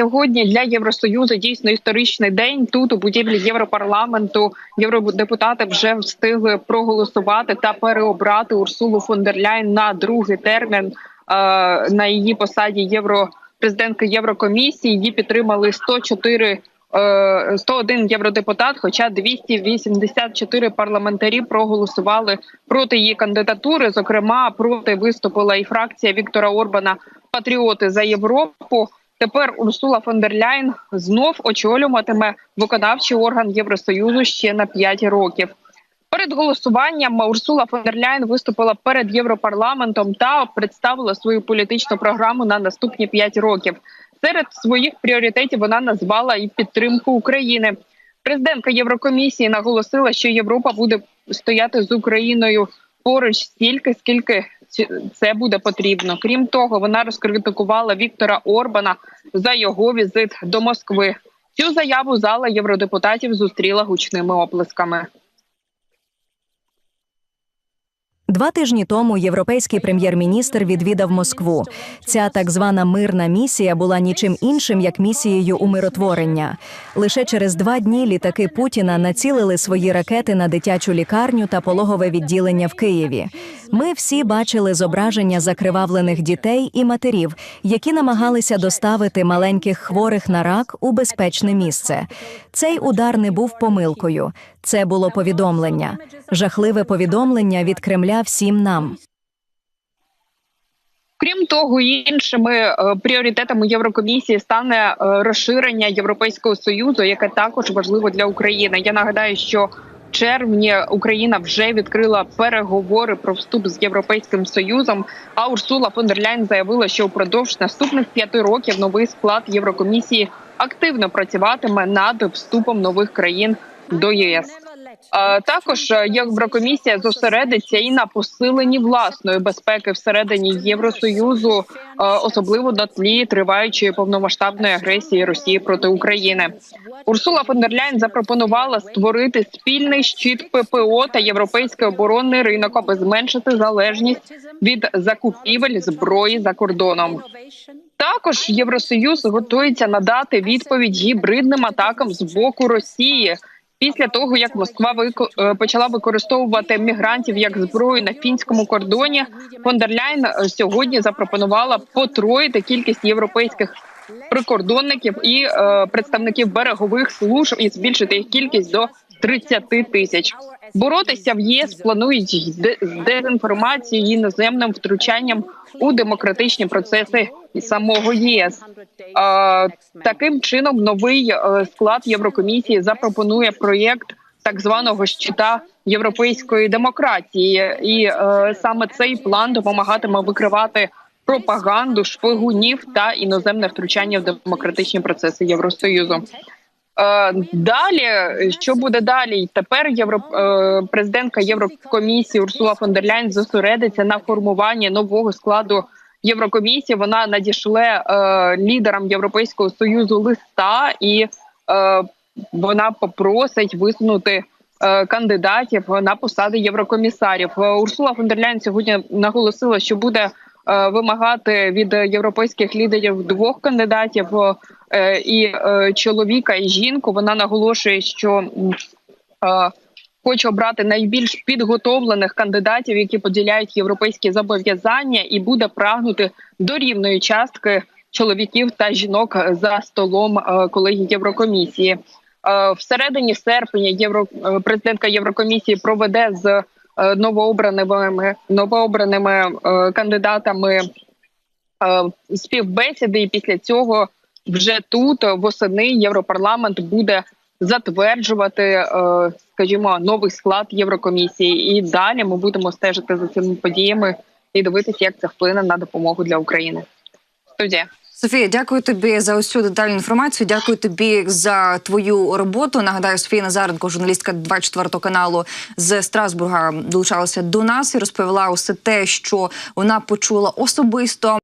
сьогодні для Євросоюзу дійсно історичний день. Тут у будівлі Європарламенту євродепутати вже встигли проголосувати та переобрати Урсулу фон дер Ляйн на другий термін е, на її посаді європрезидентки Єврокомісії. Її підтримали 104 е, 101 євродепутат, хоча 284 парламентарі проголосували проти її кандидатури. Зокрема, проти виступила і фракція Віктора Орбана Патріоти за Європу. Тепер Урсула фон дер Ляйн знов очолюватиме виконавчий орган Євросоюзу ще на 5 років. Перед голосуванням Урсула фон дер Ляйн виступила перед європарламентом та представила свою політичну програму на наступні 5 років. Серед своїх пріоритетів вона назвала і підтримку України. Президентка Єврокомісії наголосила, що Європа буде стояти з Україною поруч стільки, скільки це буде потрібно. Крім того, вона розкритикувала Віктора Орбана за його візит до Москви. Цю заяву зала євродепутатів зустріла гучними оплесками. Два тижні тому європейський прем'єр-міністр відвідав Москву. Ця так звана мирна місія була нічим іншим як місією умиротворення. Лише через два дні літаки Путіна націлили свої ракети на дитячу лікарню та пологове відділення в Києві. Ми всі бачили зображення закривавлених дітей і матерів, які намагалися доставити маленьких хворих на рак у безпечне місце. Цей удар не був помилкою. Це було повідомлення, жахливе повідомлення від Кремля всім нам. Крім того, іншими е, пріоритетами Єврокомісії стане е, розширення Європейського союзу, яке також важливо для України. Я нагадаю, що червні Україна вже відкрила переговори про вступ з європейським союзом. А Урсула фон заявила, що упродовж наступних п'яти років новий склад Єврокомісії активно працюватиме над вступом нових країн до ЄС. Е, Також е, Єврокомісія зосередиться і на посиленні власної безпеки всередині Євросоюзу, е, особливо на тлі триваючої повномасштабної агресії Росії проти України. Урсула фон дер Ляйн запропонувала створити спільний щит ППО та європейський оборонний ринок, аби зменшити залежність від закупівель зброї за кордоном. Також Євросоюз готується надати відповідь гібридним атакам з боку Росії. Після того як Москва е, почала використовувати мігрантів як зброю на фінському кордоні, фон дер Ляйн е, сьогодні запропонувала потроїти кількість європейських прикордонників і е, представників берегових служб і збільшити їх кількість до 30 тисяч. Боротися в ЄС планують з дезінформацією іноземним втручанням у демократичні процеси самого ЄС. Таким чином, новий е, склад Єврокомісії запропонує проєкт так званого щита європейської демократії, і е, саме цей план допомагатиме викривати пропаганду шпигунів та іноземне втручання в демократичні процеси Євросоюзу. Е, Далі, що буде далі? Тепер євро е, президентка Єврокомісії Урсула фон дер Ляйн зосередиться на формуванні нового складу Єврокомісії. Вона надішле е, лідерам Європейського союзу листа, і вона попросить висунути кандидатів на посади єврокомісарів. Урсула фон дер Ляйн сьогодні наголосила, що буде вимагати від європейських лідерів двох кандидатів е, і е, чоловіка і жінку. Вона наголошує, що е, хоче обрати найбільш підготовлених кандидатів, які поділяють європейські зобов'язання, і буде прагнути до рівної частки чоловіків та жінок за столом е, колегії Єврокомісії. Е, Всередині серпня євро е, президентка Єврокомісії проведе з е, новообраними новообраними е, кандидатами е, співбесіди, і після цього вже тут е, восени Європарламент буде затверджувати, е, скажімо, новий склад Єврокомісії. І далі ми будемо стежити за цими подіями і дивитися, як це вплине на допомогу для України. Студія. Софія, дякую тобі за цю детальну інформацію. Дякую тобі за твою роботу. Нагадаю, Софія Назаренко, журналістка 24 каналу з Страсбурга, долучалася до нас і розповіла усе те, що вона почула особисто